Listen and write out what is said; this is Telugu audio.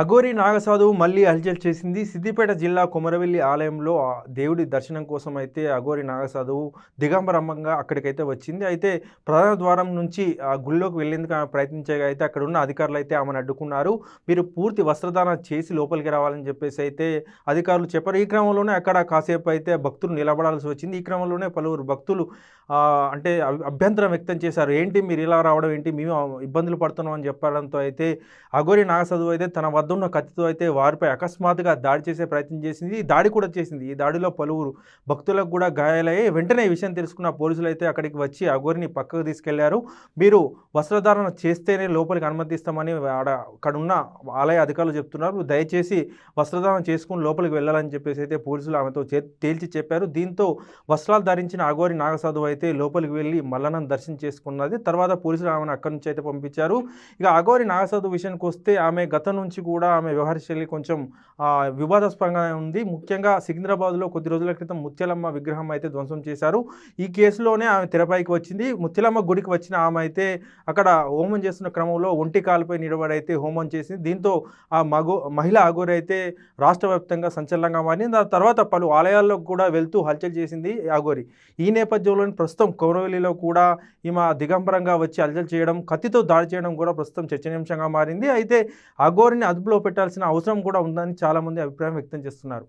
అఘోరి నాగసాధువు మళ్ళీ హల్చల్ చేసింది. సిద్దిపేట జిల్లా కొమరవెల్లి ఆలయంలో దేవుడి దర్శనం కోసం అయితే అఘోరి నాగసాధువు దిగంబరమ్మంగా అక్కడికైతే వచ్చింది. అయితే ప్రధాన ద్వారం నుంచి ఆ గుళ్ళోకి వెళ్ళేందుకు ఆమె ప్రయత్నించగా అయితే అక్కడ ఉన్న అధికారులు అయితే ఆమెను అడ్డుకున్నారు. మీరు పూర్తి వస్త్రదానం చేసి లోపలికి రావాలని చెప్పేసి అయితే అధికారులు చెప్పారు. ఈ క్రమంలోనే అక్కడ కాసేపు అయితే భక్తులు నిలబడాల్సి వచ్చింది. ఈ క్రమంలోనే పలువురు భక్తులు అంటే అభ్యంతరం వ్యక్తం చేశారు. ఏంటి మీరు ఇలా రావడం? ఏంటి? మేము ఇబ్బందులు పడుతున్నాం అని చెప్పడంతో అయితే అఘోరి నాగసాధువు అయితే తన వద్దున్న కత్తితో అయితే వారిపై అకస్మాత్తుగా దాడి చేసే ప్రయత్నం చేసింది. ఈ దాడి కూడా చేసింది. ఈ దాడిలో పలువురు భక్తులకు కూడా గాయాలయ్యి వెంటనే ఈ విషయం తెలుసుకున్న పోలీసులు అయితే అక్కడికి వచ్చి అఘోరిని పక్కకు తీసుకెళ్ళారు. మీరు వస్త్రధారణ చేస్తేనే లోపలికి అనుమతిస్తామని ఆడ అక్కడ ఉన్న ఆలయ అధికారులు చెప్తున్నారు. దయచేసి వస్త్రధారణ చేసుకుని లోపలికి వెళ్ళాలని చెప్పేసి అయితే పోలీసులు ఆమెతో తేల్చి చెప్పారు. దీంతో వస్త్రాలు ధరించిన అఘోరి నాగసాధువు అయితే లోపలికి వెళ్ళి మల్లనం దర్శనం చేసుకున్నది. తర్వాత పోలీసులు ఆమెను అక్కడి నుంచి అయితే పంపించారు. ఇక అఘోరి నాగసాధు విషయానికి వస్తే ఆమె గతం నుంచి కూడా ఆమె వ్యవహార శైలి కొంచెం వివాదాస్పదంగా ఉంది. ముఖ్యంగా సికింద్రాబాద్లో కొద్ది రోజుల క్రితం ముత్యాలమ్మ విగ్రహం అయితే ధ్వంసం చేశారు. ఈ కేసులోనే ఆమె తెరపైకి వచ్చింది. ముత్యాలమ్మ గుడికి వచ్చిన ఆమె అయితే అక్కడ హోమం చేస్తున్న క్రమంలో ఒంటి కాలుపై నిలబడి అయితే హోమం చేసింది. దీంతో ఆ మగో మహిళ అఘోరి అయితే రాష్ట్ర వ్యాప్తంగా సంచలనంగా మారింది. దాని తర్వాత పలు ఆలయాల్లో కూడా వెళ్తూ హల్చల్ చేసింది ఆగోరి. అఘోరి ఈ నేపథ్యంలోని ప్రస్తుతం కౌరవల్లిలో కూడా ఈమె దిగంబరంగా వచ్చి హల్చల్ చేయడం కత్తితో దాడి చేయడం కూడా ప్రస్తుతం చర్చనీయాంశంగా మారింది. అయితే అఘోరిని అదుపులో పెట్టాల్సిన అవసరం కూడా ఉందని చాలామంది అభిప్రాయం వ్యక్తం చేస్తున్నారు.